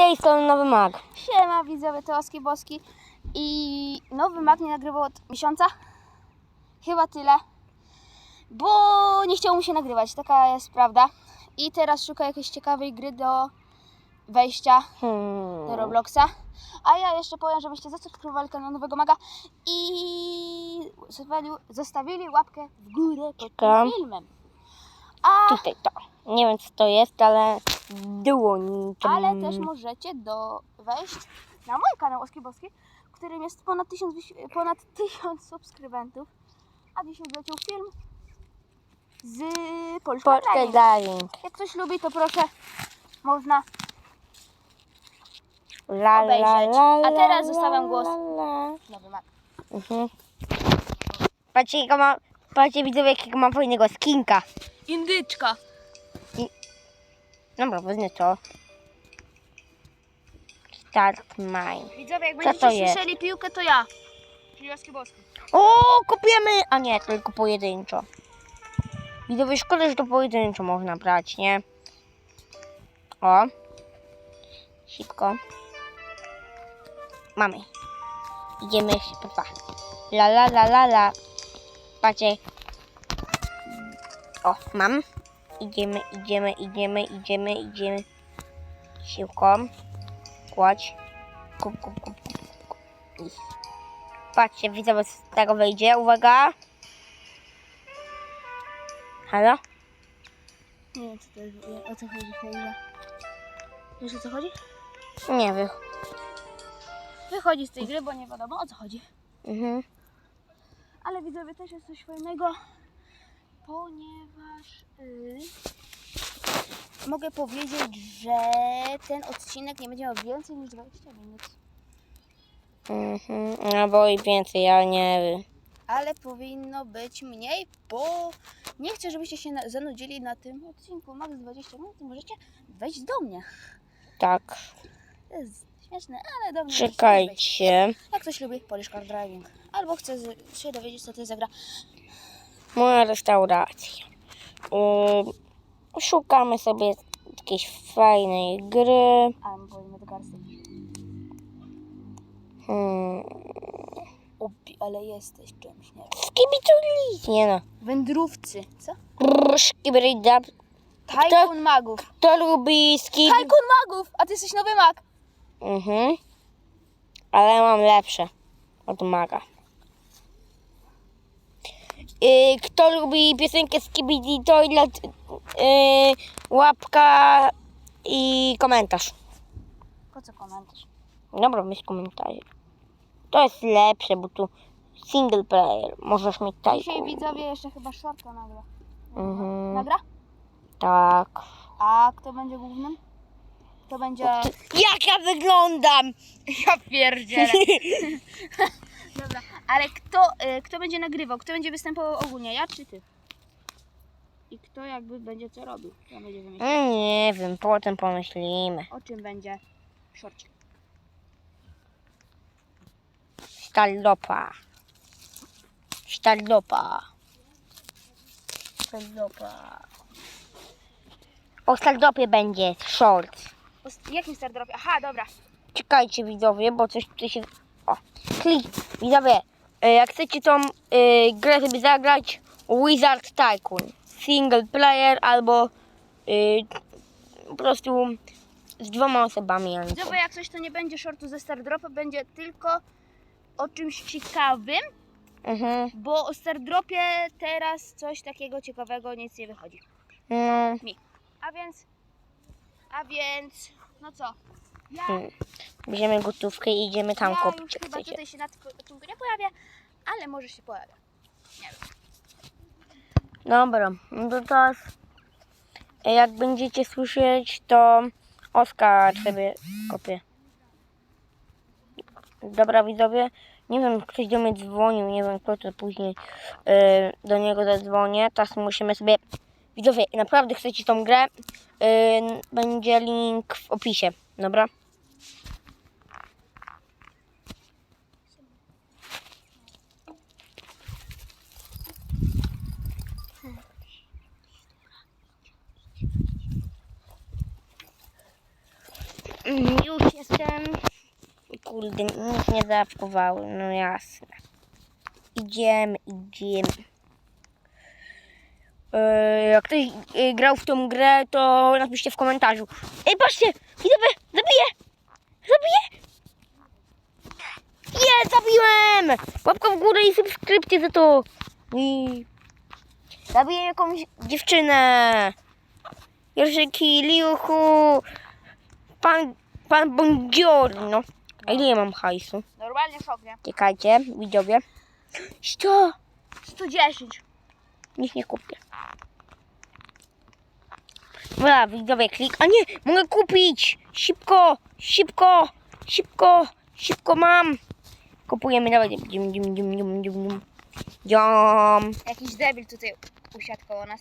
tej strony nowy mag. Siema widzowie, to Oski Boski i nowy mag nie nagrywał od miesiąca. Chyba tyle. Bo nie chciało mu się nagrywać, taka jest prawda. I teraz szuka jakiejś ciekawej gry do wejścia Hmm. do Robloxa. A ja jeszcze powiem, żebyście zasubskrybowali kanał Nowego Maga i zostawili, łapkę w górę pod Czekam. filmem. A, Tutaj to. Nie wiem co to jest, ale dłoni. ale też możecie do, wejść na mój kanał Oski Boski, w którym jest ponad tysiąc, wyś- ponad tysiąc subskrybentów. A dzisiaj wleciał film z Polska Polskę. Diving. Jak ktoś lubi, to proszę, można La, la, Obejrzeć. la, A teraz la, zostawiam la, głos. la. nowy mag. Mhm. Patrzcie, jakiego ma, patrzcie widzowie, jakiego mam fajnego skinka. Indyczka. Dobra, wezmę to. Start mine. Widzowie, jak Co będziecie jest? słyszeli piłkę, to ja. Czyli Oski Boski. O, kupiemy! A nie, tylko pojedynczo. Widzowie, szkoda, że to pojedynczo można brać, nie? O. Szybko. Mamy. Idziemy szybko. La la la la la. Patrzcie. O, mam. Idziemy, idziemy, idziemy, idziemy, idziemy. Szybko. Kładź. Kup, kup, kup, kup. kup. Patrzcie, widzowie, co z tego wyjdzie. Uwaga. Halo? Nie wiem, co to jest, o co chodzi. Wiesz o co chodzi? Nie wiem. Wychodzi z tej gry, bo nie wiadomo o co chodzi. Mhm. Ale widzowie też jest coś fajnego, ponieważ y, mogę powiedzieć, że ten odcinek nie będzie miał więcej niż 20 minut. Mhm. No bo i więcej, ja nie wiem. Ale powinno być mniej, bo nie chcę, żebyście się na- zanudzili na tym odcinku. Max 20 minut i możecie wejść do mnie. Tak. To jest śmieszne, ale do mnie możecie wejść. Czekajcie. Jak ktoś lubi Polish Car Driving, albo chce się dowiedzieć, co to jest za gra, Moja restauracja. Szukamy sobie jakiejś fajnej gry. Hmm. Ale jesteś czymś, nie? Skibiculis, nie no. Wędrówcy, co? Skibidab. Tajkun magów. Kto lubi skib... Tajkun magów! A ty jesteś nowy mag. Mhm. Ale mam lepsze od maga. Yy, kto lubi piosenkę Skibidi Toilet, yy, łapka i komentarz. Po co komentarz? Dobra, myśl komentarze. To jest lepsze, bo tu single player. Możesz mieć Dzisiaj tajku. widzowie jeszcze chyba shorta nagra. Mhm. Nagra? Tak. A kto będzie głównym? To będzie... Jak ja wyglądam? Ja pierdzielę. Dobra, ale kto, y, kto będzie nagrywał? Kto będzie występował ogólnie? Ja czy ty? I kto jakby będzie co robił? Kto będzie wymyślał? Mm, Nie wiem, potem pomyślimy. O czym będzie szorcik? Staldopa. Staldopa. Staldopa. O staldopie będzie short. O s- jakim stardropie? Aha, dobra. Czekajcie widzowie, bo coś tutaj się... Klik. Widzowie, e, jak chcecie tą e, grę sobie zagrać, Wizard Tycoon. Single player albo e, po prostu z dwoma osobami. Widzowie, jak coś to nie będzie shortu ze stardropa, będzie tylko o czymś ciekawym, Mhm. bo o stardropie teraz coś takiego ciekawego nic nie wychodzi. No, A więc, a więc, no co? Hmm. bierzemy gotówkę i idziemy tam ja kupić, już chyba chcecie. tutaj się na tym odcinku nie pojawię, ale może się pojawia. Dobra, no to teraz e, jak będziecie słyszeć, to Oskar sobie kopie. Dobra widzowie, nie wiem, ktoś do mnie dzwonił, nie wiem kto to później e, do niego zadzwonię. Teraz musimy sobie, widzowie, naprawdę chcecie tą grę, e, będzie link w opisie, dobra? Już jestem. Kurde, nic nie zaapkowały, no jasne. Idziemy, idziemy. Yy, jak ktoś yy, grał w tą grę, to napiszcie w komentarzu. Ej, patrzcie! Widzowie, zabiję! Zabiję! Je, zabiłem! Łapka w górę i subskrypcję za to. I zabiję jakąś dziewczynę. Pierwszy kill, juhu. Pan, pan Bongiorno. A ile ja mam hajsu? Normalnie sobie. Czekajcie, widzowie. Co? 110. Niech nie kupię. Dobra, widzowie, klik. A nie, mogę kupić! Szybko, szybko, szybko, szybko mam. Kupujemy, dawaj. Dzium, dzium, dzium, dzium, dzium. Jakiś debil tutaj usiadł koło nas.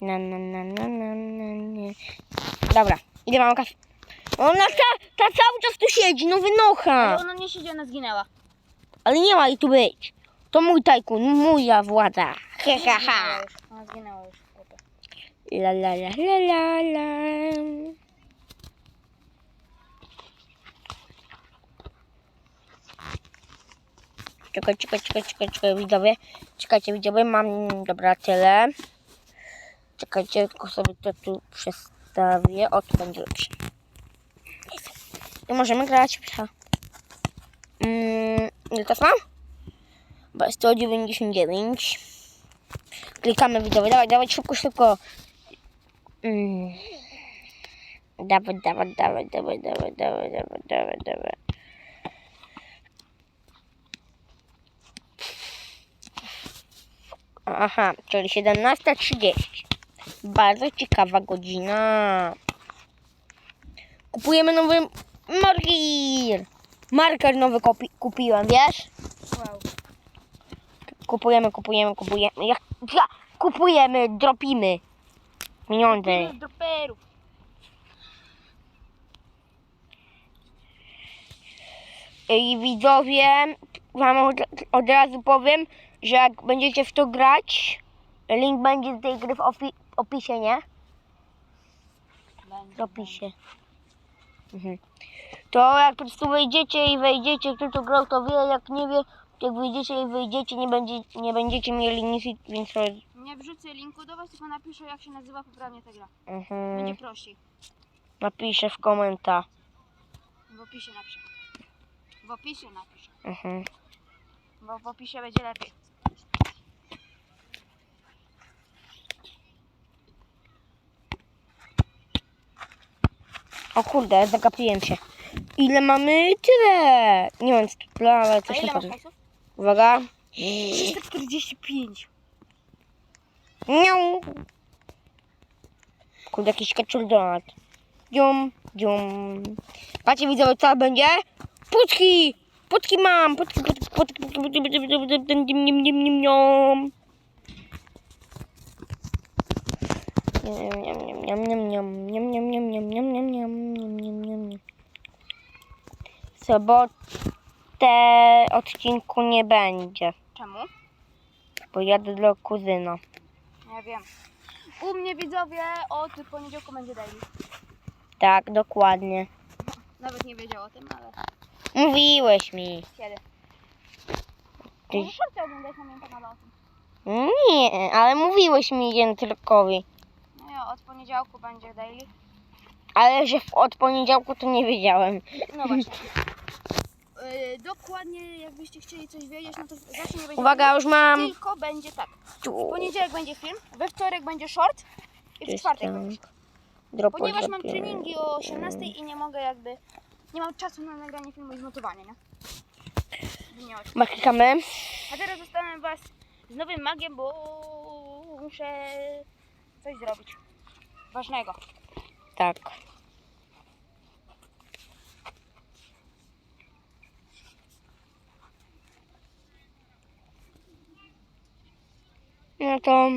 Na, na, na, na, na, na, nie. Dobra, ile mam kas? Ona ta, ta cały czas tu siedzi, no wynocha. Ale ona nie siedzi, ona zginęła. Ale nie ma jej tu być. To mój tajkun, moja władza. He, he. już. Ona zginęła już. La la la la la la. Czekaj, czekaj, czekaj, czekaj, czekaj, widzowie. Czekajcie, widzowie, mam, dobra, tyle. Czekajcie, tylko sobie to tu przestawię. O, będzie lepsze. I możemy grać. Mm, ile to mam? Chyba 199. Klikamy widzowie, dawaj, dawaj, szybko, szybko. Mm. Dawaj, dawaj, dawaj, dawaj, dawaj, dawaj, dawaj, dawaj, dawaj. Aha, czyli 17.30. Bardzo ciekawa godzina. Kupujemy nowy marker. Marker nowy kupi kupiłem, wiesz? Wow. Kupujemy, kupujemy, kupujemy. Jak, ja, kupujemy, dropimy. Pieniądze. I widzowie, wam od, od razu powiem, że jak będziecie w to grać, link będzie z tej gry w opi opisie, nie? W opisie. Mhm. To jak po prostu wejdziecie i wejdziecie, kto to grał, to wie, jak nie wie, jak wyjdziecie i wyjdziecie, nie, będzie, nie będziecie mieli nic, więc to. Nie wrzucę linku do was, tylko napiszę jak się nazywa poprawnie ta gra. Mhm. Będzie prościej. Napiszę w komentarz. W opisie napiszę. W opisie napiszę. Mhm. Bo w opisie będzie lepiej. O kurde, zagapiłem się. Ile mamy? Tyle! Nie mam tyle, ale A coś nie hajsu? Uwaga. 345. Nią. Kurde, jakiś kaczur donat. Dzium, dzium. Patrzcie widzowie, co będzie? Putki! Putki mam! Putki, putki, putki, putki, putki, putki, putki, putki, nim, nim, nim, niom. Niam, niam, niam, niam, niam, niam, niam, niam, niam, niam, niam, niam, niam, niam. W sobotę odcinku nie będzie, Czemu? bo jadę do kuzyna. Nie wiem. U mnie widzowie od poniedziałku będzie daily. Tak, dokładnie. Nawet nie wiedział o tym, ale Mówiłeś mi. kiedy? Ty- Może szorty oglądać na moim kanale o tym. Nie, ale mówiłeś mi jędrkowi. No ja od poniedziałku będzie daily. Ale że w- od poniedziałku to nie wiedziałem. No właśnie. Yy, dokładnie jakbyście chcieli coś wiedzieć, no to zawsze nie będzie Uwaga, już mam. Tylko będzie tak. W poniedziałek będzie film, we wtorek będzie short i w czwartek będzie short. Dropo Ponieważ mam treningi o 18 i nie mogę jakby... Nie mam czasu na nagranie filmu i zmontowanie, nie? Machikamy. A teraz zostawiam was z nowym magiem, bo muszę coś zrobić. Ważnego. Tak. No to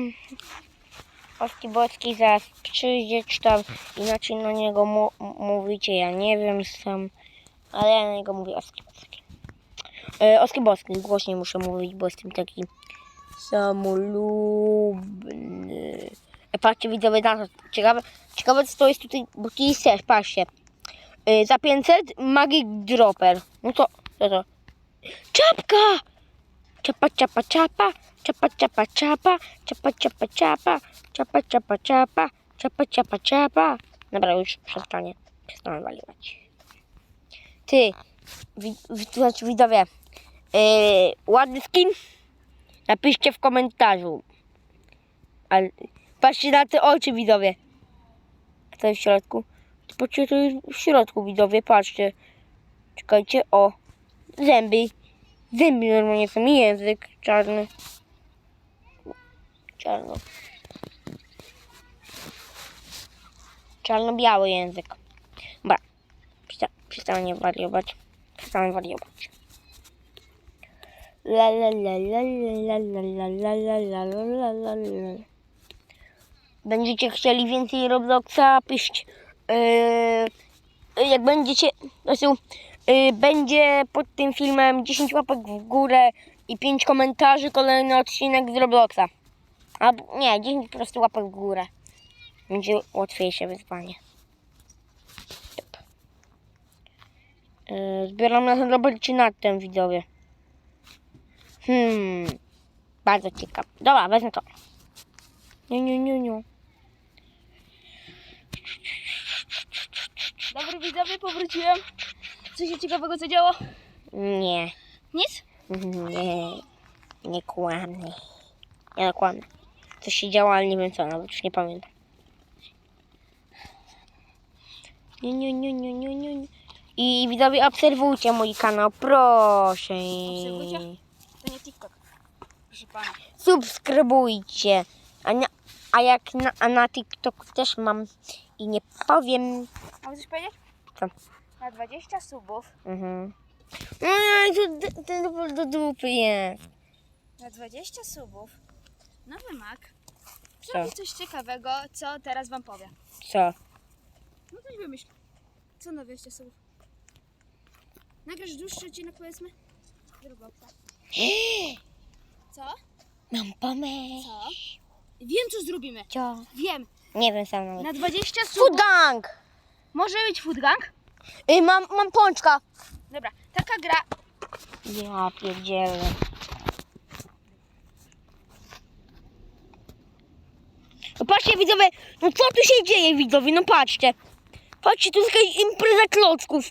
Oski Boski zaraz przyjdzie, czy tam inaczej na niego mu mówicie, ja nie wiem sam, ale ja na niego mówię Oski Boski. E, Boski, głośniej muszę mówić, bo jestem taki samolubny. E, patrzcie widzowie na to. Ciekawe, ciekawe co to jest tutaj, bo tu jest też, patrzcie. Y, za 500 Magic Dropper. No to, to to. Czapka! Czapa, czapa, czapa. Czapa, czapa, czapa. Czapa, czapa, czapa. Czapa, czapa, czapa. Czapa, czapa, czapa. Dobra, już przestanie. Przestanę waliwać. Ty, znaczy widzowie, yy, ładny skin? Napiszcie w komentarzu. Patrzcie na te oczy widzowie. Kto jest w środku? Patrzcie, to jest w środku widzowie, patrzcie. Czekajcie, o. Zęby. Zęby normalnie są język czarny. Czarno. Czarno-biały język. Dobra. Przesta- Przestanę wariować. Przestanę wariować. La la la la la la la la la la la la Będziecie chcieli więcej Robloxa, piszcie. Yy, jak będziecie, znaczy, yy, będzie pod tym filmem 10 łapek w górę i 5 komentarzy, kolejny odcinek z Robloxa. Albo nie, 10 po prostu łapek w górę. Będzie łatwiejsze wyzwanie. Yy, zbieram na Robert czy nad tym widzowie. Hmm. Bardzo ciekawe. Dobra, wezmę to. Nie, nie, nie, nie. Dobry widzowie, powróciłem. Co się ciekawego co działo? Nie. Nic? Nie. Nie kłamie. Nie kłamie. Coś się działo, ale nie wiem co, nawet już nie pamiętam. Nie, nie, nie, nie, nie, nie. nie. I widzowie, obserwujcie mój kanał, proszę. Obserwujcie? To nie TikTok. Proszę pana. Subskrybujcie. A, na, a jak na, a na TikTok też mam i nie powiem. Mam coś powiedzieć? Co? Na 20 subów, Mhm. Ej, to, to, to do dupy jest. na 20 subów, nowy Co? zrobi coś ciekawego, co teraz wam powiem. Co? No coś wymyśl. Co na 20 subów? Nagrasz dłuższy odcinek powiedzmy? Robloxa. Co? Mam pomysł. Co? Wiem co zrobimy. Co? Wiem. Nie wiem sam nawet. Na 20 Food subów gang! może być food gang. Ej, mam, mam pączka. Dobra, taka gra. Ja pierdzielę. No patrzcie widzowie, no co tu się dzieje widzowie, no patrzcie. Patrzcie, tu jest jakaś impreza klocków.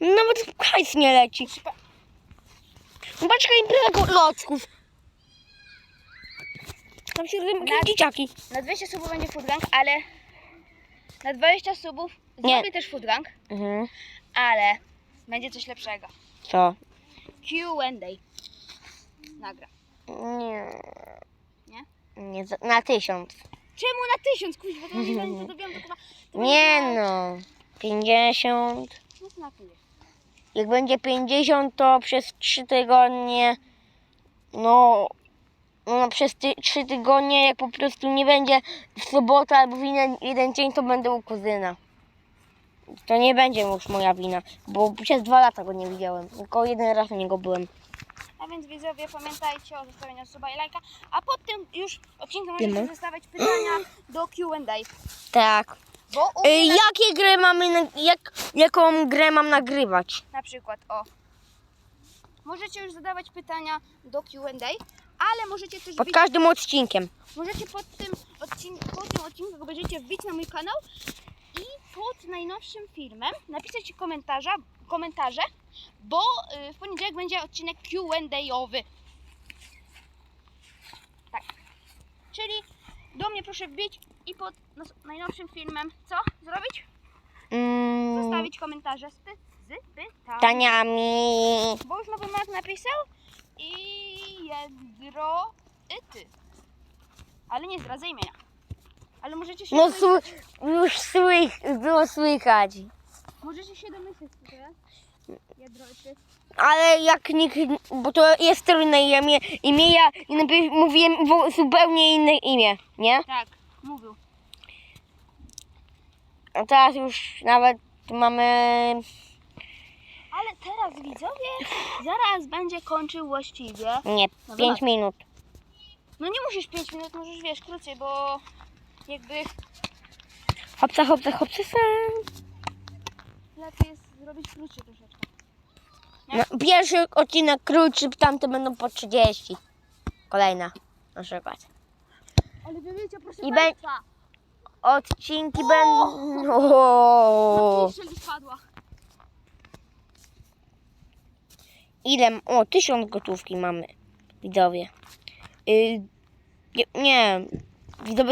Nawet hajs nie leci. No patrzcie, jaka impreza klocków. Tam się robią Na- dzieciaki. Na 200 subów będzie food gang, ale na 20 subów Nie. zrobię też food gang, Mhm. ale będzie coś lepszego. Co? Q&A. Nagra. Nie. Nie? Nie, za- na tysiąc. Czemu na 1000? Kuźwa, to nie zanim to dobiłam do chyba... to Nie będzie na- no. 50. No to na. Jak będzie 50, to przez 3 tygodnie, no, no przez ty, 3 tygodnie, jak po prostu nie będzie w sobotę albo w inny, jeden dzień, to będę u kuzyna. To nie będzie już moja wina, bo przez dwa lata go nie widziałem. Tylko jeden raz u niego byłem. A więc widzowie, pamiętajcie o zostawieniu suba i lajka, a pod tym już odcinkiem możecie zostawiać pytania do Q&A. Tak. Bo u Y, mnie jakie gry mamy, na, jak, jaką grę mam nagrywać? na przykład, o, możecie już zadawać pytania do Q&A, ale możecie też Pod wbić, każdym odcinkiem. możecie pod tym, odcin, pod tym odcinku, jak będziecie wbić na mój kanał i pod najnowszym filmem napisać komentarza, komentarze, bo y, w poniedziałek będzie odcinek Q&A-owy. Tak. Czyli do mnie proszę wbić i pod najnowszym filmem co zrobić? Mm, Zostawić komentarze z, py- z pytaniami. taniami. Bo już nowy Mark napisał i jedro i ty. Ale nie zdradzę imienia. Ale możecie się No domyśleć, sły, już słych, było słychać. możecie się domyśleć, co to jest. Ale jak nikt, bo to jest trudne imię, imię ja i najpierw mówiłem wo- zupełnie inne imię, nie? Tak, mówił. A teraz już nawet mamy Ale teraz widzowie, zaraz będzie kończył właściwie. Nie, No 5 dobra. minut. No nie musisz 5 minut, możesz wiesz, krócej, bo jakby Hopsa, hopsa, hopsa, sam. lepiej jest zrobić krótszy troszeczkę. No, pierwszy odcinek krótszy, tamte będą po 30. Kolejna na przykład. Ale wy wiecie, proszę I Państwa, Odcinki będą... O, jeszcze mi spadła. Ile? O, tysiąc gotówki mamy, widzowie. Y, nie, nie,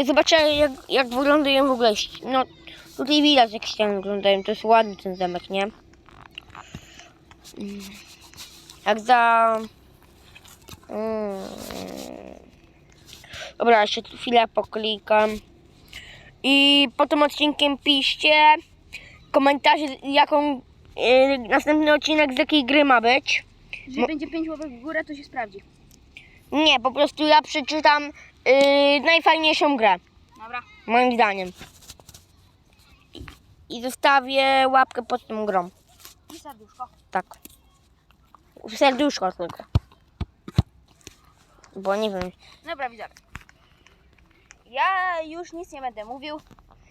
zobaczę jak, jak wyglądają w ogóle. No, tutaj widać jak ściany wyglądają, to jest ładny ten zamek, nie? Jak za... Mm. Dobra, jeszcze chwilę poklikam. I po tym odcinkiem piszcie komentarze, jaką y, następny odcinek z jakiej gry ma być. Jeżeli będzie 5 łapek w górę, to się sprawdzi. Nie, po prostu ja przeczytam y, najfajniejszą grę, Dobra. moim zdaniem. I, I zostawię łapkę pod tą grą. I serduszko. Tak. Serduszko tylko. Bo nie wiem. Dobra, widzowie. Ja już nic nie będę mówił.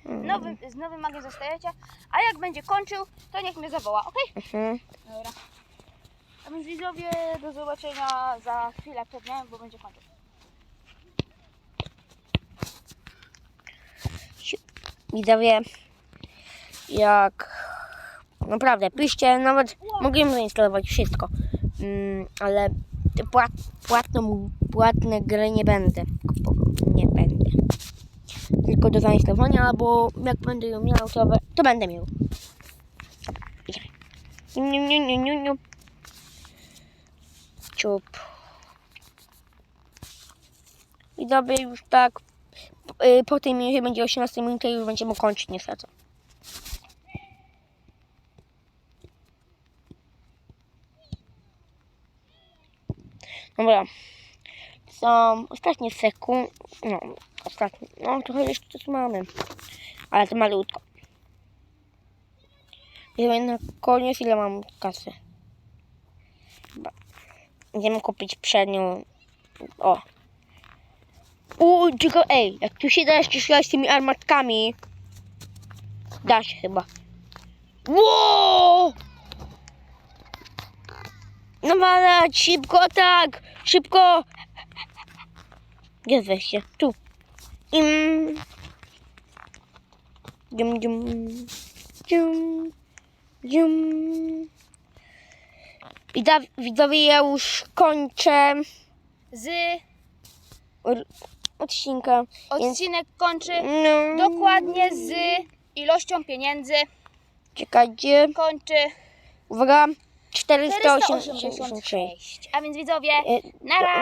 Mm. Nowy, z nowym magiem zostajecie. A jak będzie kończył, to niech mnie zawoła, ok? Mhm. Dobra. A więc widzowie, do zobaczenia za chwilę pewnie, bo będzie kończył. Widzowie, jak naprawdę piszcie, nawet mogłem zainstalować wszystko, mm, ale płat, płatną, płatne gry nie będę, nie będę. Tylko do zainstalowania, albo jak będę ją miał, to, to będę miał. Niu, niu, niu, niu, niu. Ciup. Widzowie, już tak y, po tej minucie będzie 18 minuta i już będziemy kończyć niestety. Dobra. Są ostatnie sekundy. No, ostatnie. No, trochę jeszcze tu mamy. Ale to malutko. Wiemy na koniec ile mam kasy. Chyba. Będziemy kupić przednią. O. U, tylko ej, jak tu się da szukać z tymi armatkami. Da się chyba. Wow! No malać, szybko, tak! Szybko! Gdzie wejście? Tu. Im. Dzium, dzium. Dzium. Dzium. Widza- Widzowie, ja już kończę Z r- odcinka. Więc, odcinek kończy no, dokładnie z ilością pieniędzy. Czekajcie. Kończy Uwaga. 486. 486. A więc widzowie, E, na razie.